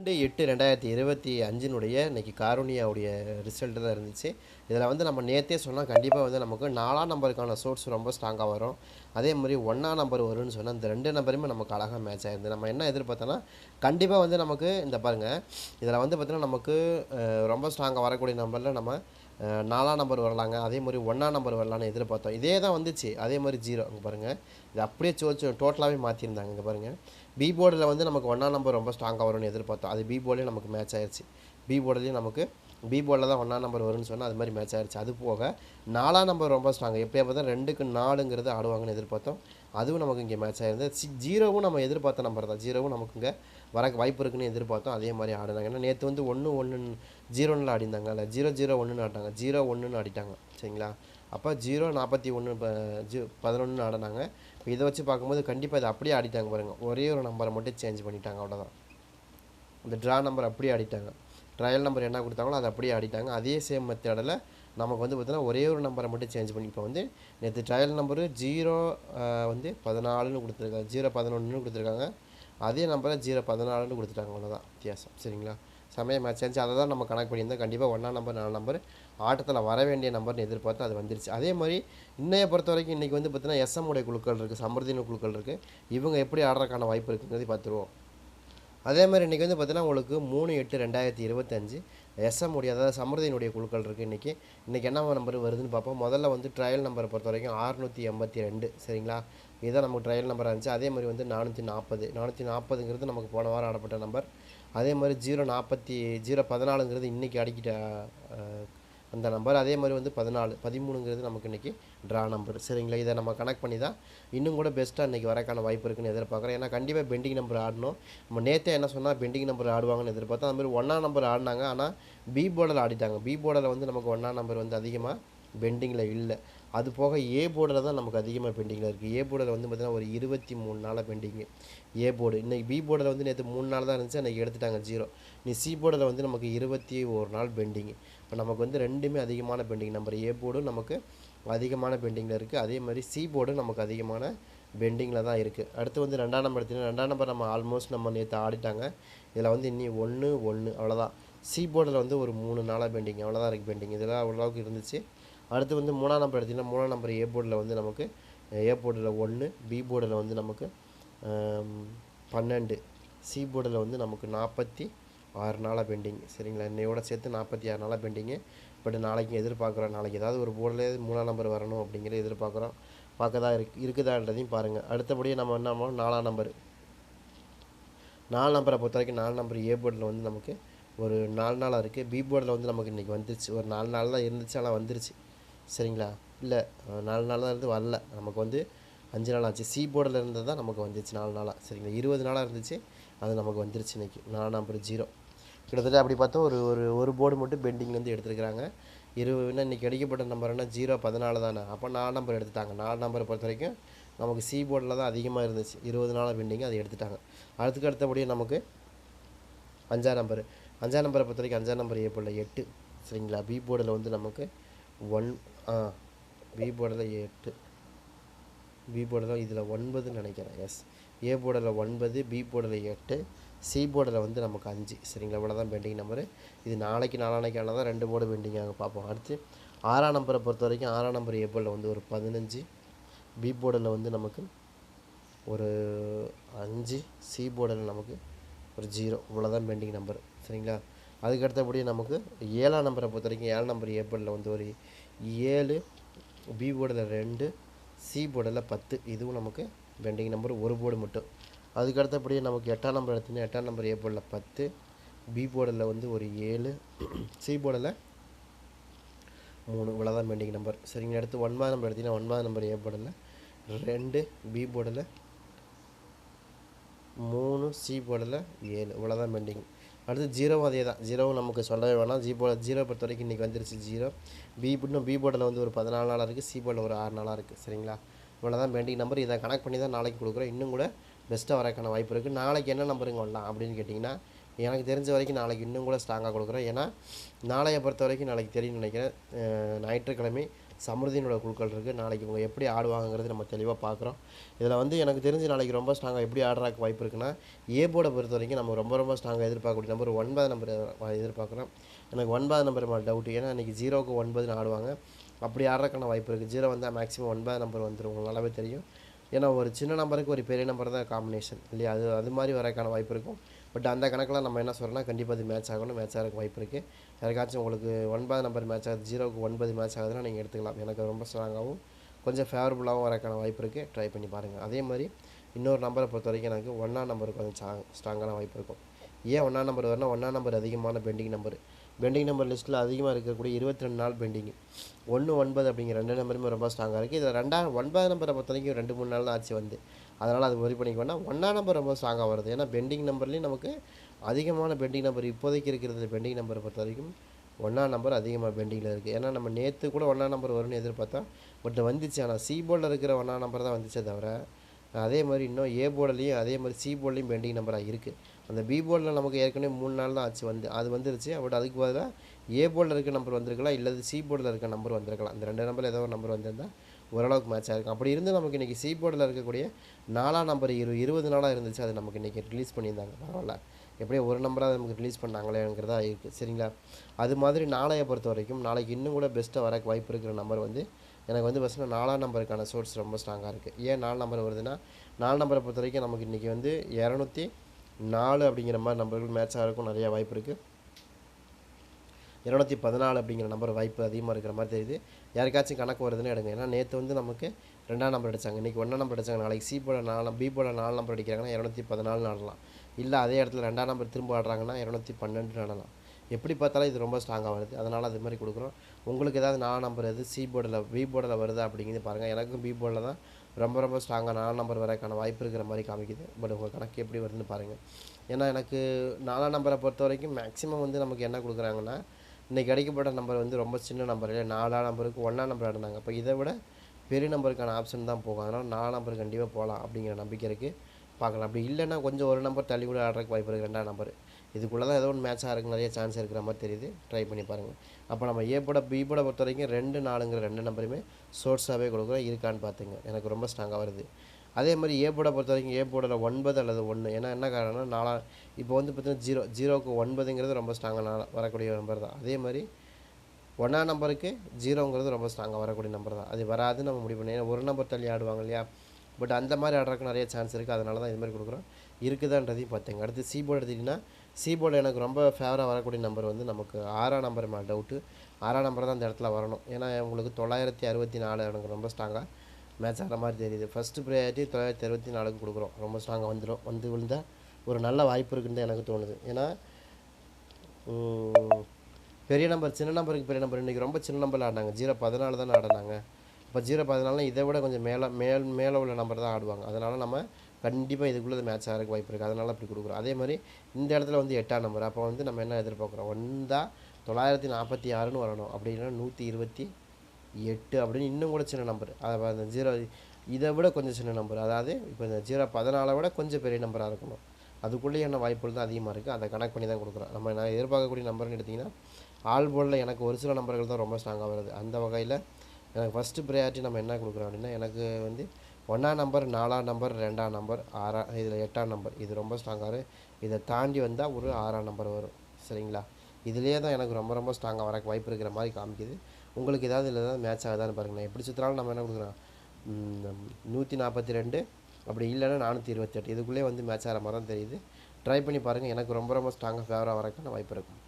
ரெண்டு எட்டு ரெண்டாயிரத்தி இருபத்தி அஞ்சினுடைய இன்னைக்கு காரோனியாவுடைய ரிசல்ட்டு தான் இருந்துச்சு. இதில் வந்து நம்ம நேற்றே சொன்னால் கண்டிப்பாக வந்து நமக்கு நாலாம் நம்பருக்கான சோர்ஸ் ரொம்ப ஸ்ட்ராங்காக வரும். அதே மாதிரி ஒன்றாம் நம்பர் வரும்னு சொன்னால் இந்த ரெண்டு நம்பருமே நமக்கு அழகாக மேட்ச் ஆயிருந்து நம்ம என்ன எதிர்பார்த்தோன்னா கண்டிப்பாக வந்து நமக்கு இந்த பாருங்கள் இதில் வந்து பார்த்திங்கன்னா நமக்கு ரொம்ப ஸ்ட்ராங்காக வரக்கூடிய நம்பரில் நம்ம நாலாம் நம்பர் வரலாங்க. அதே மாதிரி ஒன்றாம் நம்பர் வரலான்னு எதிர்பார்த்தோம். இதே தான் வந்துச்சு. அதே மாதிரி ஜீரோ இங்கே பாருங்கள் இது அப்படியே சோச்சு டோட்டலாகவே மாற்றிருந்தாங்க இங்கே பாருங்கள் பி போர்டில் வந்து நமக்கு ஒன்றாம் நம்பர் ரொம்ப ஸ்ட்ராங்காக வரும்னு எதிர்பார்த்தோம். அது பி போர்ட்லேயும் நமக்கு மேட்ச் ஆயிடுச்சு பி போர்ட்லேயும் நமக்கு பி போலில் தான் ஒன்றா நம்பர் வரும்னு சொன்னால் அது மாதிரி மேட்ச் ஆகிடுச்சு அது போக நாலாம் நம்பர் ரொம்ப ஸ்ட்ராங் எப்படியா பார்த்தா ரெண்டுக்கு நாலுங்கிறது ஆடுவாங்கன்னு எதிர்பார்த்தோம். அதுவும் நமக்கு இங்கே மேட்ச் ஆகிருந்தது சி ஜீரோவும் நம்ம எதிர்பார்த்த நம்பர் தான். ஜீரோவும் நமக்கு இங்கே வர வாய்ப்பு இருக்குன்னு எதிர்பார்த்தோம். அதே மாதிரி ஆடினாங்க. ஏன்னா நேற்று வந்து ஒன்று ஒன்று ஜீரோனில் ஆடிந்தாங்க இல்லை ஜீரோ ஜீரோ ஒன்றுன்னு ஆடிட்டாங்க ஜீரோ ஒன்றுன்னு ஆடிட்டாங்க. சரிங்களா? அப்போ ஜீரோ நாற்பத்தி ஒன்று ஜீ பதினொன்று ஆடினாங்க. இப்போ இதை வச்சு பார்க்கும்போது கண்டிப்பாக இதை அப்படியே ஆடிட்டாங்க பாருங்கள் ஒரே ஒரு நம்பரை மட்டும் சேஞ்ச் பண்ணிட்டாங்க. அவ்வளோதான் இந்த ட்ரா நம்பர் அப்படியே ஆடிட்டாங்க. ட்ரையல் நம்பர் என்ன கொடுத்தாங்களோ அதை அப்படியே ஆடிட்டாங்க அதே சேம் மெத்தடில் நமக்கு வந்து பார்த்தீங்கன்னா ஒரே ஒரு நம்பரை மட்டும் சேஞ்ச் பண்ணி இப்போ வந்து நேற்று ட்ரையல் நம்பரு ஜீரோ வந்து பதினாலுன்னு கொடுத்துருக்காங்க. ஜீரோ பதினொன்றுன்னு கொடுத்துருக்காங்க. அதே நம்பரை ஜீரோ பதினாலுன்னு கொடுத்துட்டாங்க. அவ்வளோதான் வித்தியாசம். சரிங்களா? சமயம் மேட்ச் ஆச்சு. அதை தான் நம்ம கணக்கு பண்ணியிருந்தோம். கண்டிப்பாக ஒன்றாம் நம்பர் நாலு நம்பர் ஆட்டத்தில் வர வேண்டிய நம்பர்னு எதிர்பார்த்து அது வந்துருச்சு. அதே மாதிரி இன்னைய பொறுத்த வரைக்கும் இன்றைக்கி வந்து பார்த்திங்கன்னா எஸ்எம் உடைய குழுக்கள் இருக்குது சமர்த்தின குழுக்கள் இருக்குது இவங்க எப்படி ஆடுறதுக்கான வாய்ப்பு இருக்குங்கிறது பார்த்துருவோம். அதே மாதிரி இன்றைக்கி வந்து பார்த்தீங்கன்னா உங்களுக்கு மூணு எட்டு ரெண்டாயிரத்தி இருபத்தஞ்சு எஸ்எம் உடைய அதாவது சமர்தியினுடைய குழுக்கள் இருக்குது இன்றைக்கி இன்றைக்கி என்ன நம்பர் வருதுன்னு பார்ப்போம். முதல்ல வந்து ட்ரையல் நம்பரை பொறுத்த வரைக்கும் ஆறுநூற்றி எண்பத்தி ரெண்டு சரிங்களா? இதுதான் நமக்கு ட்ரையல் நம்பர் இருந்துச்சு. அதே மாதிரி வந்து நானூற்றி நாற்பது நானூற்றி நாற்பதுங்கிறது நமக்கு போன வாரம் ஆடப்பட்ட நம்பர் அதே மாதிரி ஜீரோ நாற்பத்தி ஜீரோ பதினாலுங்கிறது இன்றைக்கி அடிக்கிட்ட அந்த நம்பர் அதே மாதிரி வந்து பதினாலு பதிமூணுங்கிறது நமக்கு இன்றைக்கி ட்ரா நம்பர் சரிங்களா? இதை நம்ம கனெக்ட் பண்ணி தான் இன்னும் கூட பெஸ்ட்டாக இன்றைக்கி வரக்கான வாய்ப்பு இருக்குன்னு எதிர்பார்க்குறேன். ஏன்னா கண்டிப்பாக பெண்டிங் நம்பர் ஆடணும். நம்ம நேற்றே என்ன சொன்னால் பெண்டிங் நம்பர் ஆடுவாங்கன்னு எதிர்பார்த்தோம் அந்த மாதிரி ஒன்றாம் நம்பர் ஆடினாங்க. ஆனால் பி போர்டில் ஆடிட்டாங்க. பி போர்டில் வந்து நமக்கு ஒன்றாம் நம்பர் வந்து அதிகமாக பெண்டிங்கில் இல்லை. அது போக ஏ போர்டில் தான் நமக்கு அதிகமாக பெண்டிங்கில் இருக்குது ஏ போர்டில் வந்து பார்த்திங்கன்னா ஒரு இருபத்தி மூணு நாளாக பெண்டிங்கு ஏ போர்டு இன்றைக்கி பி போர்டில் வந்து நேற்று மூணு நாள் தான் இருந்துச்சு. அன்றைக்கி எடுத்துட்டாங்க ஜீரோ நீ சி போர்டில் வந்து நமக்கு இருபத்தி ஒரு நாள் பெண்டிங்கு இப்போ நமக்கு வந்து ரெண்டுமே அதிகமான பெண்டிங் நம்பர் ஏ போர்டும் நமக்கு அதிகமான பெண்டிங்கில் இருக்குது அதே மாதிரி சி போர்டும் நமக்கு அதிகமான பெண்டிங்கில் தான் இருக்குது அடுத்து வந்து ரெண்டாம் நம்பர் எடுத்திங்கன்னா ரெண்டாம் நம்பர் நம்ம ஆல்மோஸ்ட் நம்ம நேற்று ஆடிட்டாங்க. இதில் வந்து இன்னி ஒன்று ஒன்று அவ்வளோதான் சி போர்டில் வந்து ஒரு மூணு நாளாக பெண்டிங் அவ்வளோதான் இருக்குது பெண்டிங் இதெல்லாம் அவ்வளோவுக்கு இருந்துச்சு. அடுத்து வந்து மூணாம் நம்பர் எடுத்திங்கன்னா மூணாம் நம்பர் ஏ போர்டில் வந்து நமக்கு ஏ போர்டில் ஒன்று பி போர்டில் வந்து நமக்கு பன்னெண்டு சி போர்டில் வந்து நமக்கு நாற்பத்தி ஆறு நாளாக பெண்டிங் சரிங்களா? இன்னையோட சேர்த்து நாற்பத்தி ஆறு நாளாக பெண்டிங்கு பட் நாளைக்கு எதிர்பார்க்குறோம். நாளைக்கு ஏதாவது ஒரு போர்டில் மூணாம் நம்பர் வரணும் அப்படிங்கிறத எதிர்பார்க்குறோம். பார்க்கதா இருக்கு இருக்குதான்றதையும் பாருங்கள் அடுத்தபடியே நம்ம என்ன பண்ணோம்? நாலாம் நம்பர். நாலு நம்பரை பொறுத்த வரைக்கும் நாலு நம்பர் ஏ போர்டில் வந்து நமக்கு ஒரு நாலு நாளாக இருக்குது பி போர்டில் வந்து நமக்கு இன்றைக்கி வந்துருச்சு. ஒரு நாலு நாள் தான் இருந்துச்சு ஆனால் வந்துருச்சு. சரிங்களா? இல்லை நாலு நாளாக இருந்து வரல. நமக்கு வந்து அஞ்சு நாள் ஆச்சு. சி போர்டில் இருந்தது தான் நமக்கு வந்துச்சு நாலு நாளாக சரிங்களா? இருபது நாளாக இருந்துச்சு. அது நமக்கு வந்துருச்சு இன்றைக்கி நாலு நம்பர் ஜீரோ கிட்டத்தட்ட அப்படி பார்த்தா ஒரு ஒரு ஒரு போர்டு மட்டும் பெண்டிங்லேருந்து எடுத்துருக்குறாங்க. இரு இன்றைக்கி அடிக்கப்பட்ட நம்பர் என்ன? ஜீரோ பதினாலு தானே. அப்போ நாலு நம்பர் எடுத்துட்டாங்க. நாலு நம்பரை பொறுத்த வரைக்கும் நமக்கு சி போர்டில் தான் அதிகமாக இருந்துச்சு. இருபது நாளாக பெண்டிங் அதை எடுத்துட்டாங்க. அடுத்துக்கு அடுத்தபடியே நமக்கு அஞ்சாம் நம்பர் அஞ்சாம் நம்பரை பொறுத்த வரைக்கும் அஞ்சாம் நம்பர் ஏ போர்டில் எட்டு. சரிங்களா? பி போர்டில் வந்து நமக்கு ஒன் ஆ பி போர்டில் எட்டு. பி போர்டில் இதில் ஒன்பதுன்னு நினைக்கிறேன். எஸ் ஏ போர்டில் ஒன்பது பி போர்டில் எட்டு சி போர்டில் வந்து நமக்கு அஞ்சு. சரிங்களா? இவ்வளோ தான் பெண்டிங் நம்பரு. இது நாளைக்கு நாளானைக்கு ஆனால் தான் ரெண்டு போர்டு பெண்டிங் ஆகும். பார்ப்போம். அடுத்து ஆறாம் நம்பரை பொறுத்த வரைக்கும் ஆறாம் நம்பர் ஏ போர்டில் வந்து ஒரு பதினஞ்சு. பி போர்டில் வந்து நமக்கு ஒரு அஞ்சு. சி போர்டில் நமக்கு ஒரு ஜீரோ. இவ்வளோ தான் பெண்டிங் நம்பர். சரிங்களா? அதுக்கு அடுத்தபடியே நமக்கு ஏழாம் நம்பரை பொறுத்த வரைக்கும் ஏழாம் நம்பர் ஏ போர்டில் வந்து ஒரு ஏழு பி போர்டில் ரெண்டு சி போர்டில் பத்து. இதுவும் நமக்கு பெண்டிங் நம்பர் ஒரு போர்டு மட்டும். அதுக்கு அடுத்தபடியே நமக்கு எட்டாம் நம்பர் எடுத்தீங்கன்னா எட்டாம் நம்பர் ஏ போர்டில் பத்து பி போர்டில் வந்து ஒரு ஏழு சி போர்டில் மூணு. இவ்வளோதான் பெண்டிங் நம்பர் சரிங்க அடுத்து ஒன்பதாம் நம்பர் எடுத்திங்கன்னா ஒன்பதாம் நம்பர் ஏ போர்டில் ரெண்டு பி போர்டில் மூணு சி போர்டில் ஏழு. இவ்வளோதான் பெண்டிங் அடுத்து ஜீரோவும் அதே தான். ஜீரோவும் நமக்கு சொல்லவே வேணாம். ஜி போர்டு ஜீரோ பொறுத்த வரைக்கும் இன்றைக்கி வந்துருச்சு ஜீரோ. பி இன்னும் பி போர்டில் வந்து ஒரு பதினாலு நாளாக இருக்குது சி போர்டில் ஒரு ஆறு நாளாக இருக்குது சரிங்களா? இவ்வளோ தான் பெண்டிங் நம்பர் இதை கனெக்ட் பண்ணி தான் நாளைக்கு கொடுக்குறோம். இன்னும் கூட பெஸ்ட்டாக வரக்கான வாய்ப்பு இருக்குது நாளைக்கு என்ன நம்பருங்க வரலாம் அப்படின்னு கேட்டிங்கன்னா எனக்கு தெரிஞ்ச வரைக்கும் நாளைக்கு இன்னும் கூட ஸ்ட்ராங்காக கொடுக்குறோம். ஏன்னா நாளையை பொறுத்த வரைக்கும் நாளைக்கு தெரியும்னு நினைக்கிறேன். ஞாயிற்றுக்கிழமை சமிருதியினோட குழுக்கள் இருக்குது நாளைக்கு இவங்க எப்படி ஆடுவாங்கங்கிறது நம்ம தெளிவாக பார்க்குறோம் இதில் வந்து எனக்கு தெரிஞ்சு நாளைக்கு ரொம்ப ஸ்ட்ராங்காக எப்படி ஆடுறதுக்கு வாய்ப்பு இருக்குன்னா ஏ போர்டை பொறுத்த வரைக்கும் நம்ம ரொம்ப ரொம்ப ஸ்ட்ராங்காக எதிர்பார்க்கக்கூடிய நம்பர் ஒன்பது நம்பர் எதிர்பார்க்குறோம். எனக்கு ஒன்பது நம்பர் மேலே டவுட் ஏன்னா இன்றைக்கி ஜீரோவுக்கு ஒன்பதுன்னு ஆடுவாங்க. அப்படி ஆடுறதுக்கான வாய்ப்பு இருக்குது ஜீரோ வந்தால் மேக்ஸிமம் ஒன்பது நம்பர் வந்துடும் உங்களுக்கு நல்லாவே தெரியும். ஏன்னா ஒரு சின்ன நம்பருக்கு ஒரு பெரிய நம்பர் தான் காம்பினேஷன் இல்லையா? அது அது மாதிரி வரக்கான வாய்ப்பு இருக்கும். பட் அந்த கணக்கில் நம்ம என்ன சொல்கிறோம்னா கண்டிப்பாக அது மேட்ச் ஆகணும் மேட்ச் ஆகிறதுக்கு வாய்ப்பு இருக்குது யாருக்காச்சும் உங்களுக்கு ஒன்பது நம்பர் மேட்ச் ஆகுது ஜீரோவுக்கு ஒன்பது மேட்ச் ஆகுதுன்னா நீங்கள் எடுத்துக்கலாம். எனக்கு ரொம்ப ஸ்ட்ராங்காகவும் கொஞ்சம் ஃபேவரபுளாகவும் வரக்கான வாய்ப்பு இருக்குது ட்ரை பண்ணி பாருங்கள் அதே மாதிரி இன்னொரு நம்பரை பொறுத்த வரைக்கும் எனக்கு ஒன்றா நம்பருக்கு கொஞ்சம் ஸ்ட்ராங்கான வாய்ப்பு இருக்கும். ஏன் ஒன்றா நம்பர் வரணும் ஒன்றா நம்பர் அதிகமான பெண்டிங் நம்பர் பெண்டிங் நம்பர் லிஸ்ட்டில் அதிகமாக இருக்கக்கூடிய இருபத்தி ரெண்டு நாள் பெண்டிங் ஒன்று ஒன்பது அப்படிங்கிற ரெண்டு நம்பருமே ரொம்ப ஸ்ட்ராங்காக இருக்குது இதில் ரெண்டா ஒன்பது நம்பரை பொறுத்த வரைக்கும் ரெண்டு மூணு நாள் தான் ஆச்சு வந்து. அதனால் அது ஒரி பண்ணிக்க வேண்டாம். ஒன்றா நம்பர் ரொம்ப ஸ்ட்ராங்காக வருது. ஏன்னா பெண்டிங் நம்பர்லேயும் நமக்கு அதிகமான பெண்டிங் நம்பர் இப்போதைக்கு இருக்கிறது பெண்டிங் நம்பரை பொறுத்த வரைக்கும் ஒன்றா நம்பர் அதிகமாக பெண்டிங்கில் இருக்குது ஏன்னா நம்ம நேற்று கூட ஒன்றா நம்பர் வரும்னு எதிர்பார்த்தா பட் வந்துச்சு. ஆனால் சி போர்டில் இருக்கிற ஒன்றா நம்பர் தான் வந்துச்சே தவிர அதே மாதிரி இன்னும் ஏ போர்டுலேயும் அதே மாதிரி சி போர்டுலேயும் பெண்டிங் நம்பராக இருக்குது அந்த பி போர்டில் நமக்கு ஏற்கனவே மூணு நாள் தான் ஆச்சு வந்து அது வந்துருச்சு. பட் அதுக்கு பதிலாக ஏ போர்டில் இருக்க நம்பர் வந்திருக்கலாம் இல்லது சி போர்டில் இருக்க நம்பர் வந்திருக்கலாம். இந்த ரெண்டு நம்பரில் ஏதோ ஒரு நம்பர் வந்திருந்தால் ஓரளவுக்கு மேட்ச் ஆகிருக்கும் அப்படி இருந்து நமக்கு இன்றைக்கி சி போர்டில் இருக்கக்கூடிய நாலாம் நம்பர் இரு இருபது நாளாக இருந்துச்சு. அது நமக்கு இன்றைக்கி ரிலீஸ் பண்ணியிருந்தாங்க. பரவாயில்ல. எப்படியோ ஒரு நம்பராக நமக்கு ரிலீஸ் பண்ணாங்களேங்கிறதா இருக்குது சரிங்களா? அது மாதிரி நாளையை பொறுத்த வரைக்கும் நாளைக்கு இன்னும் கூட பெஸ்ட்டாக வரக்கு வாய்ப்பு இருக்கிற நம்பர் வந்து எனக்கு வந்து ஃபஸ்ட்டு நாலாம் நம்பருக்கான சோர்ஸ் ரொம்ப ஸ்ட்ராங்காக இருக்குது ஏன் நாலு நம்பர் வருதுன்னா நாலு நம்பரை பொறுத்த வரைக்கும் நமக்கு இன்றைக்கி வந்து இரநூத்தி நாலு அப்படிங்கிற மாதிரி நம்பர்கள் மேட்ச் ஆகிறதுக்கும் நிறையா வாய்ப்பு இருக்குது இரநூத்தி பதினாலு அப்படிங்கிற நம்பர் வாய்ப்பு அதிகமாக இருக்கிற மாதிரி தெரியுது. யாருக்காச்சும் கணக்கு வருதுன்னு எடுங்க. ஏன்னா நேற்று வந்து நமக்கு ரெண்டாம் நம்பர் அடித்தாங்க இன்றைக்கி ஒன்றாம் நம்பர் அடித்தாங்க நாளைக்கு சி போட நாலு பி போட நாலு நம்பர் அடிக்கிறாங்கன்னா இரநூத்தி பதினாலு நடலாம் இல்லை அதே இடத்துல ரெண்டாம் நம்பர் திரும்ப ஆடுறாங்கன்னா இரநூத்தி பன்னெண்டு நடலாம் எப்படி பார்த்தாலும் இது ரொம்ப ஸ்ட்ராங்காக வருது. அதனால் அது மாதிரி கொடுக்குறோம். உங்களுக்கு ஏதாவது நாலு நம்பர் எது சி போர்டில் பி போர்டில் வருது அப்படிங்கிறது பாருங்கள் எனக்கும் பி போர்டில் தான் ரொம்ப ரொம்ப ஸ்ட்ராங்காக நாலாம் நம்பர் வரக்கான வாய்ப்பு இருக்கிற மாதிரி காமிக்குது. பட் உங்கள் கணக்கு எப்படி வருதுன்னு பாருங்கள் ஏன்னா எனக்கு நாலாம் நம்பரை பொறுத்த வரைக்கும் மேக்ஸிமம் வந்து நமக்கு என்ன கொடுக்குறாங்கன்னா இன்றைக்கி கிடைக்கப்பட்ட நம்பர் வந்து ரொம்ப சின்ன நம்பர் இல்லை நாலாம் நம்பருக்கு ஒன்றாம் நம்பர் ஆடினாங்க அப்போ இதை விட பெரிய நம்பருக்கான ஆப்ஷன் தான் போகும். அதனால் நாலாம் நம்பர் கண்டிப்பாக போகலாம் அப்படிங்கிற நம்பிக்கை இருக்குது பார்க்கலாம். அப்படி இல்லைன்னா கொஞ்சம் ஒரு நம்பர் தள்ளி கூட ஆடுறதுக்கு வாய்ப்பு இருக்குது ரெண்டாம் நம்பர் இதுக்குள்ளே தான் ஏதோ ஒன்று மேட்ச் ஆகிறதுக்கு நிறைய சான்ஸ் இருக்கிற மாதிரி தெரியுது. ட்ரை பண்ணி பாருங்கள் அப்போ நம்ம ஏ போட பி போட பொறுத்த வரைக்கும் ரெண்டு நாலுங்கிற ரெண்டு நம்பருமே சோர்ஸாகவே கொடுக்குறோம். இருக்கான்னு பார்த்துங்க. எனக்கு ரொம்ப ஸ்ட்ராங்காக வருது. அதே மாதிரி ஏ போர்டை பொறுத்த வரைக்கும் ஏ போர்டில் ஒன்பது அல்லது ஒன்று ஏன்னா என்ன காரணம்னா நாலா இப்போ வந்து பார்த்தீங்கன்னா ஜீரோ ஜீரோக்கு ஒன்பதுங்கிறது ரொம்ப ஸ்ட்ராங்காக வரக்கூடிய நம்பர் தான். அதே மாதிரி ஒன்றா நம்பருக்கு ஜீரோங்கிறது ரொம்ப ஸ்ட்ராங்காக வரக்கூடிய நம்பர் தான். அது வராதுன்னு நம்ம முடிவு பண்ணி ஏன்னா ஒரு நம்பர் தள்ளி ஆடுவாங்க இல்லையா? பட் அந்த மாதிரி ஆடுறதுக்கு நிறைய சான்ஸ் இருக்குது அதனால தான் இது மாதிரி கொடுக்குறோம். இருக்குதான்றதையும் பார்த்துங்க. அடுத்து சி போர்டு எடுத்திங்கன்னா சீபோர்டு எனக்கு ரொம்ப ஃபேவராக வரக்கூடிய நம்பர் வந்து நமக்கு ஆறாம் நம்பர் மேலே டவுட்டு ஆறாம் நம்பர் தான் அந்த இடத்துல வரணும். ஏன்னா உங்களுக்கு தொள்ளாயிரத்தி அறுபத்தி நாலு எனக்கு ரொம்ப ஸ்ட்ராங்காக மேட்ச் ஆகிற மாதிரி தெரியுது. ஃபஸ்ட்டு ப்ரையாரிட்டி தொள்ளாயிரத்தி அறுபத்தி நாலுக்கு கொடுக்குறோம். ரொம்ப ஸ்ட்ராங்காக வந்துடும் வந்து விழுந்தால் ஒரு நல்ல வாய்ப்பு இருக்குன்னு தான் எனக்கு தோணுது. ஏன்னா பெரிய நம்பர் சின்ன நம்பருக்கு பெரிய நம்பர் இன்றைக்கி ரொம்ப சின்ன நம்பரில் ஆடினாங்க. ஜீரோ பதினாலு தானே ஆடினாங்க. இப்போ ஜீரோ பதினாலுனா இதை விட கொஞ்சம் மேலே மேல் மேலே உள்ள நம்பர் தான் ஆடுவாங்க. அதனால் நம்ம கண்டிப்பாக இதுக்குள்ளே மேட்ச் ஆகிறதுக்கு வாய்ப்பு இருக்குது அதனால் அப்படி கொடுக்குறோம். அதே மாதிரி இந்த இடத்துல வந்து எட்டாம் நம்பர் அப்போ வந்து நம்ம என்ன எதிர்பார்க்குறோம்? வந்தா தொள்ளாயிரத்தி நாற்பத்தி ஆறுன்னு வரணும். அப்படி இல்லைன்னா நூற்றி இருபத்தி எட்டு அப்படின்னு இன்னும் கூட சின்ன நம்பர் அதை அந்த ஜீரோ இதை விட கொஞ்சம் சின்ன நம்பர் அதாவது இப்போ இந்த ஜீரோ பதினாலை விட கொஞ்சம் பெரிய நம்பராக இருக்கணும். அதுக்குள்ளேயான வாய்ப்புகள் தான் அதிகமாக இருக்குது அதை கணக்கு பண்ணி தான் கொடுக்குறோம். நம்ம நான் எதிர்பார்க்கக்கூடிய நம்பர்னு எடுத்திங்கன்னா ஆல் போர்டில் எனக்கு ஒரு சில நம்பர்கள் தான் ரொம்ப ஸ்ட்ராங்காக வருது. அந்த வகையில் எனக்கு ஃபஸ்ட்டு ப்ரையாரிட்டி நம்ம என்ன கொடுக்குறோம் அப்படின்னா எனக்கு வந்து ஒன்றாம் நம்பர் நாலாம் நம்பர் ரெண்டாம் நம்பர் ஆறாம் இதில் எட்டாம் நம்பர் இது ரொம்ப ஸ்ட்ராங்காக இருக்கு. இதை தாண்டி வந்தால் ஒரு ஆறாம் நம்பர் வரும். சரிங்களா? இதுலேயே தான் எனக்கு ரொம்ப ரொம்ப ஸ்ட்ராங்காக வரக்கு வாய்ப்பு இருக்கிற மாதிரி காமிக்குது. உங்களுக்கு ஏதாவது இல்லை ஏதாவது மேட்ச் ஆகுதான்னு பாருங்கள் எப்படி சுற்றினாலும் நம்ம என்ன கொடுக்குறோம் நூற்றி நாற்பத்தி ரெண்டு அப்படி இல்லைன்னா நானூற்றி இருபத்தெட்டு. இதுக்குள்ளே வந்து மேட்ச் ஆகிற மாதிரி தான் தெரியுது. ட்ரை பண்ணி பாருங்கள் எனக்கு ரொம்ப ரொம்ப ஸ்ட்ராங்காக ஃபேவராக வரக்கான வாய்ப்பு இருக்கும்.